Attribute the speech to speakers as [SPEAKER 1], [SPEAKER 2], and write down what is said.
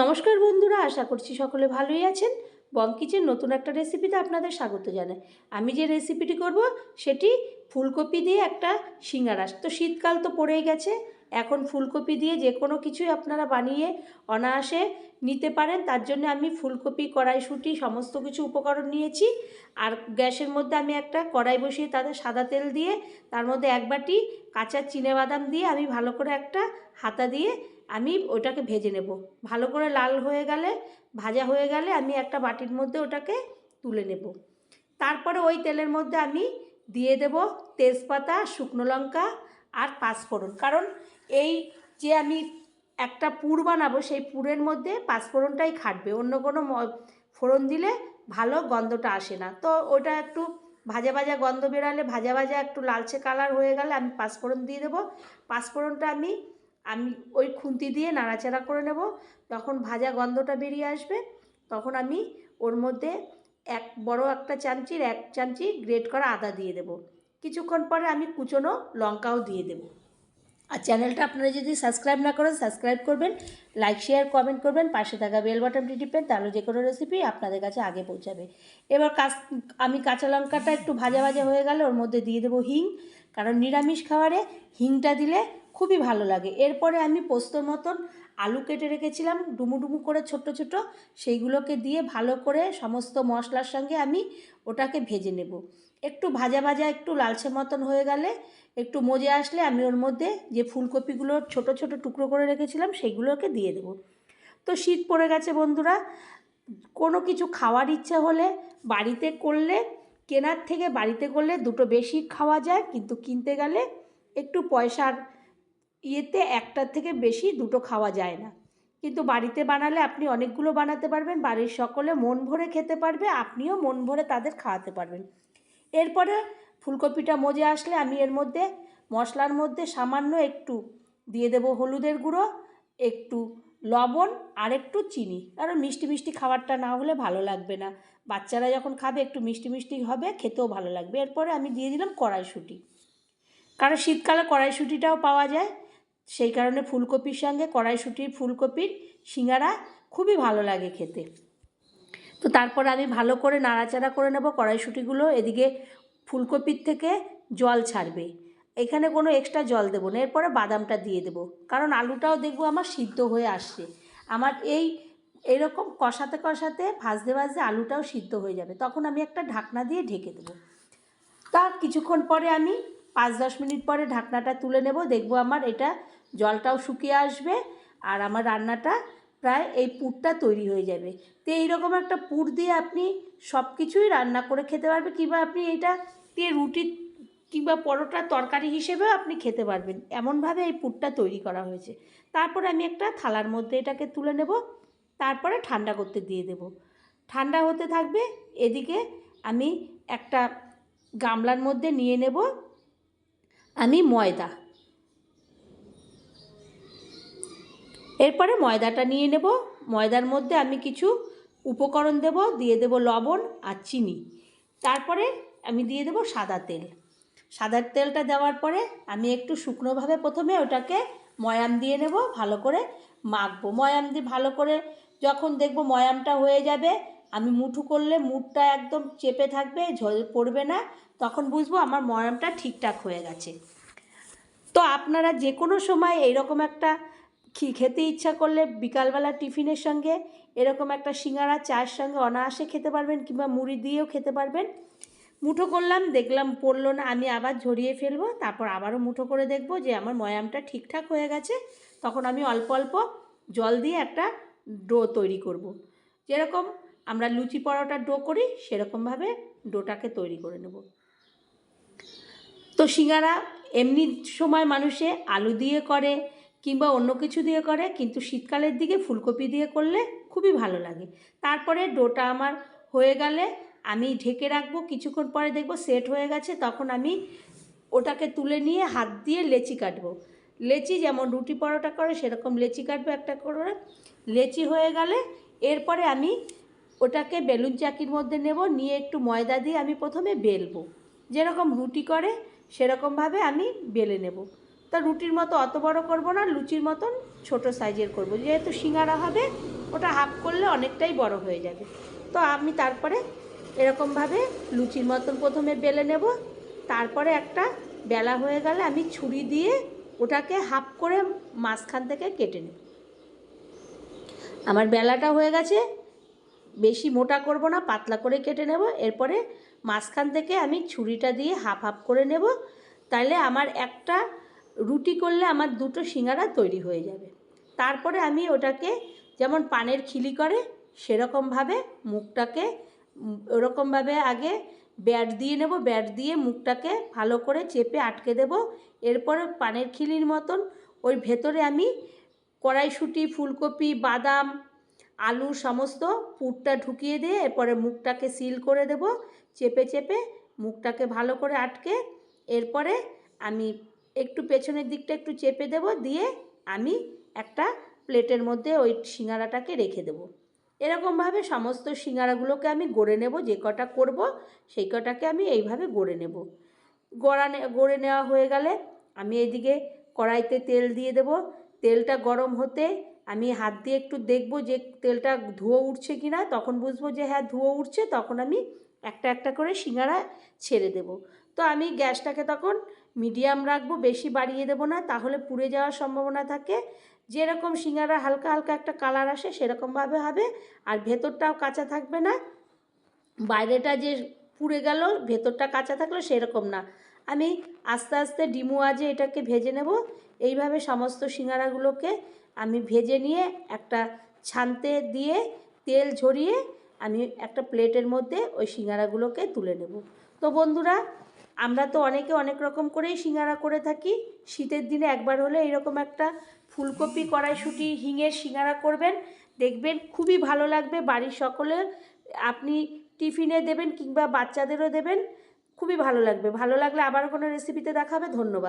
[SPEAKER 1] নমস্কার বন্ধুরা, আশা করছি সকলে ভালোই আছেন। বং কিচেন নতুন একটা রেসিপিতে আপনাদের স্বাগত জানাই। আমি যে রেসিপিটি করব, সেটি ফুলকপি দিয়ে একটা সিঙ্গারা তো শীতকাল তো পড়েই গেছে, এখন ফুলকপি দিয়ে যে কোনো কিছুই আপনারা বানিয়ে অনায়াসে নিতে পারেন। তার জন্য আমি ফুলকপি, কড়াইশুঁটি, সমস্ত কিছু উপকরণ নিয়েছি। আর গ্যাসের মধ্যে আমি একটা কড়াই বসিয়ে তাতে সাদা তেল দিয়ে তার মধ্যে এক বাটি কাঁচা বাদাম দিয়ে আমি ভালো করে একটা হাতা দিয়ে আমি ওটাকে ভেজে নেব। ভালো করে লাল হয়ে গেলে, ভাজা হয়ে গেলে আমি একটা বাটির মধ্যে ওটাকে তুলে নেব। তারপরে ওই তেলের মধ্যে আমি দিয়ে দেব তেজপাতা, শুকনো লঙ্কা আর পাঁচফোড়ন। কারণ এই যে আমি একটা পুর বানাবো, সেই পুরের মধ্যে পাঁচফোড়নটাই খাটবে। অন্য কোনো ফোড়ন দিলে ভালো গন্ধটা আসে না। তো ওটা একটু ভাজা ভাজা গন্ধ বেরালে, ভাজা ভাজা একটু লালচে কালার হয়ে গেলে আমি পাঁচফোড়ন দিয়ে দেবো। পাঁচফোড়নটা আমি আমি ওই খুন্তি দিয়ে নাড়াচাড়া করে নেব। যখন ভাজা গন্ধটা বেরিয়ে আসবে, তখন আমি ওর মধ্যে এক, বড় একটা চামচির, এক চামচি গ্রেট করা আদা দিয়ে দেব। কিছুক্ষণ পরে আমি কুচনো লঙ্কাও দিয়ে দেব। আর চ্যানেলটা আপনারা যদি সাবস্ক্রাইব না করেন, সাবস্ক্রাইব করবেন, লাইক, শেয়ার, কমেন্ট করবেন, পাশে থাকা বেল বাটনটি টিপেন তাহলে যে কোনো রেসিপি আপনাদের কাছে আগে পৌঁছাবে। এবার কাস আমি কাঁচা লঙ্কাটা একটু ভাজা ভাজা হয়ে গেলে ওর মধ্যে দিয়ে দেবো হিং কারণ নিরামিষ খাবারে হিংটা দিলে খুবই ভালো লাগে। এরপরে আমি পোস্তর মতন আলু কেটে রেখেছিলাম, ডুমু ডুমু করে ছোট ছোট সেইগুলোকে দিয়ে ভালো করে সমস্ত মশলার সঙ্গে আমি ওটাকে ভেজে নেব। একটু ভাজা ভাজা, একটু লালচে মতন হয়ে গেলে একটু মজে আসলে আমি ওর মধ্যে যে ফুলকপিগুলো ছোট ছোট টুকরো করে রেখেছিলাম, সেইগুলোকে দিয়ে দেবো। তো শীত পড়ে গেছে বন্ধুরা, কোনো কিছু খাওয়ার ইচ্ছা হলে বাড়িতে করলে কেনার থেকে বাড়িতে করলে দুটো বেশি খাওয়া যায়, কিন্তু কিনতে গেলে একটু পয়সার ইয়েতে একটার থেকে বেশি দুটো খাওয়া যায় না। কিন্তু বাড়িতে বানালে আপনি অনেকগুলো বানাতে পারবেন, বাড়ির সকলে মন ভরে খেতে পারবে, আপনিও মন ভরে তাদের খাওয়াতে পারবেন। এরপরে ফুলকপিটা মজে আসলে আমি এর মধ্যে মশলার মধ্যে সামান্য একটু দিয়ে দেব হলুদের গুঁড়ো, একটু লবণ আর একটু চিনি। কারণ মিষ্টি মিষ্টি খাবারটা না হলে ভালো লাগবে না। বাচ্চারা যখন খাবে, একটু মিষ্টি মিষ্টি হবে, খেতেও ভালো লাগবে। এরপরে আমি দিয়ে দিলাম কড়াইশুঁটি। কারণ শীতকালে কড়াইশুঁটিটাও পাওয়া যায়। সেই কারণে ফুলকপির সঙ্গে কড়াইশুঁটির ফুলকপির সিঙ্গারা খুবই ভালো লাগে খেতে। তো তারপর আমি ভালো করে নাড়াচাড়া করে নেব কড়াইশুঁটিগুলো। এদিকে ফুলকপির থেকে জল ছাড়বে। এখানে কোনো এক্সট্রা জল দেবো না, এরপরে বাদামটা দিয়ে দেবো। কারণ আলুটাও দেখব আমার সিদ্ধ হয়ে আসছে। আমার এই, এরকম কষাতে কষাতে ভাজতে ভাজতে আলুটাও সিদ্ধ হয়ে যাবে। তখন আমি একটা ঢাকনা দিয়ে ঢেকে দেবো। তার কিছুক্ষণ পরে আমি পাঁচ দশ মিনিট পরে ঢাকনাটা তুলে নেব, দেখব আমার এটা জলটাও শুকিয়ে আসবে আর আমার রান্নাটা প্রায় এই পুরটা তৈরি হয়ে যাবে। তো এইরকম একটা পুর দিয়ে আপনি সব কিছুই রান্না করে খেতে পারবে কিংবা আপনি এটা দিয়ে রুটি কিংবা পরোটা তরকারি হিসেবেও আপনি খেতে পারবেন। এমনভাবে এই পুরটা তৈরি করা হয়েছে। তারপরে আমি একটা থালার মধ্যে এটাকে তুলে নেব। তারপরে ঠান্ডা করতে দিয়ে দেব। ঠান্ডা হতে থাকবে। এদিকে আমি একটা গামলার মধ্যে নিয়ে নেব আমি ময়দা। এরপরে ময়দাটা নিয়ে নেব। ময়দার মধ্যে আমি কিছু উপকরণ দেব। দিয়ে দেব লবণ আর চিনি। তারপরে আমি দিয়ে দেব সাদা তেল। সাদা তেলটা দেওয়ার পরে আমি একটু শুকনোভাবে প্রথমে ওটাকে ময়াম দিয়ে নেব, ভালো করে মাখবো। ময়াম দিয়ে ভালো করে যখন দেখব ময়ামটা হয়ে যাবে, আমি মুঠু করলে মুঠটা একদম চেপে থাকবে, ঝল পড়বে না, তখন বুঝব আমার ময়ামটা ঠিকঠাক হয়ে গেছে। তো আপনারা যে কোনো সময় এইরকম একটা খেতে ইচ্ছা করলে বিকালবেলা টিফিনের সঙ্গে এরকম একটা সিঙ্গারা চায়ের সঙ্গে অনায়াসে খেতে পারবেন কিংবা মুড়ি দিয়েও খেতে পারবেন। মুঠো করলাম, দেখলাম পড়ল না, আমি আবার ঝরিয়ে ফেলব, তারপর আবারও মুঠো করে দেখব যে আমার ময়ামটা ঠিকঠাক হয়ে গেছে। তখন আমি অল্প অল্প জল দিয়ে একটা ডো তৈরি করব। যেরকম আমরা লুচি পরোটার ডো করি, সেরকমভাবে ডোটাকে তৈরি করে নেব। তো সিঙ্গারা এমনি সময় মানুষে আলু দিয়ে করে কিংবা অন্য কিছু দিয়ে করে, কিন্তু শীতকালের দিকে ফুলকপি দিয়ে করলে খুবই ভালো লাগে। তারপরে ডোটা আমার হয়ে গেলে আমি ঢেকে রাখব, কিছুক্ষণ পরে দেখব সেট হয়ে গেছে, তখন আমি ওটাকে তুলে নিয়ে হাত দিয়ে লেচি কাটবো। লেচি যেমন রুটি পরোটা করে, সেরকম লেচি কাটবো একটা করে। লেচি হয়ে গেলে এরপরে আমি ওটাকে বেলুন চাকির মধ্যে নেব, নিয়ে একটু ময়দা দিয়ে আমি প্রথমে বেলবো। যেরকম রুটি করে, সেরকমভাবে আমি বেলে নেব। তা রুটির মতো অত বড় করব না, লুচির মতন ছোট সাইজের করব। যেহেতু সিঙ্গারা হবে, ওটা হাফ করলে অনেকটাই বড় হয়ে যাবে। তো আমি তারপরে এরকমভাবে লুচির মতন প্রথমে বেলে নেব, তারপরে একটা বেলা হয়ে গেলে আমি ছুরি দিয়ে ওটাকে হাফ করে মাঝখান থেকে কেটে নেব। আমার বেলাটা হয়ে গেছে, বেশি মোটা করব না, পাতলা করে কেটে নেব, এরপরে মাঝখান থেকে আমি ছুরিটা দিয়ে হাফ হাফ করে নেব তাহলে আমার একটা রুটি করলে আমার দুটো সিঙ্গারা তৈরি হয়ে যাবে। তারপরে আমি ওটাকে যেমন পানের খিলি করে, সেরকমভাবে মুখটাকে ওরকমভাবে আগে ব্যাট দিয়ে নেব, ব্যাট দিয়ে মুখটাকে ভালো করে চেপে আটকে দেব। এরপরে পানের খিলির মতন ওই ভেতরে আমি কড়াইশুঁটি, ফুলকপি, বাদাম, আলু সমস্ত পুরটা ঢুকিয়ে দিয়ে এরপরে মুখটাকে সিল করে দেব। চেপে চেপে মুখটাকে ভালো করে আটকে এরপরে আমি একটু পেছনের দিকটা একটু চেপে দেব। দিয়ে আমি একটা প্লেটের মধ্যে ওই সিঙ্গারাটাকে রেখে দেব। এরকমভাবে সমস্ত সিঙ্গারাগুলোকে আমি গড়ে নেব, যে কটা করব সেই কটাকে আমি এইভাবে গড়ে নেব। গড়া গড়ে নেওয়া হয়ে গেলে আমি এদিকে কড়াইতে তেল দিয়ে দেব। তেলটা গরম হতে আমি হাত দিয়ে একটু দেখব যে তেলটা ধুয়ো উঠছে কি না, তখন বুঝব যে হ্যাঁ ধুয়ো উঠছে, তখন আমি একটা একটা করে সিঙ্গারা ছেড়ে দেব। তো আমি গ্যাসটাকে তখন মিডিয়াম রাখব, বেশি বাড়িয়ে দেবো না, তাহলে পুড়ে যাওয়ার সম্ভাবনা থাকে। যেরকম সিঙ্গারা হালকা হালকা একটা কালার আসে সেরকমভাবে হবে, আর ভেতরটাও কাঁচা থাকবে না। বাইরেটা যে পুড়ে গেল, ভেতরটা কাঁচা থাকল সেরকম না। আমি আস্তে আস্তে ডিমু আজে এটাকে ভেজে নেব। এইভাবে সমস্ত সিঙ্গারাগুলোকে আমি ভেজে নিয়ে একটা ছানতে দিয়ে তেল ঝরিয়ে আমি একটা প্লেটের মধ্যে ওই সিঙ্গারাগুলোকে তুলে নেব। তো বন্ধুরা, আমরা তো অনেকে অনেক রকম করেই সিঙ্গারা করে থাকি। শীতের দিনে একবার হলে এরকম একটা ফুলকপি কড়াইশুঁটি, হিঙের সিঙ্গারা করবেন। দেখবেন খুবই ভালো লাগবে বাড়ির সকলে। আপনি টিফিনে দেবেন কিংবা বাচ্চাদেরও দেবেন। খুবই ভালো লাগবে। ভালো লাগলে আবার কোনো রেসিপিতে দেখাবে। ধন্যবাদ।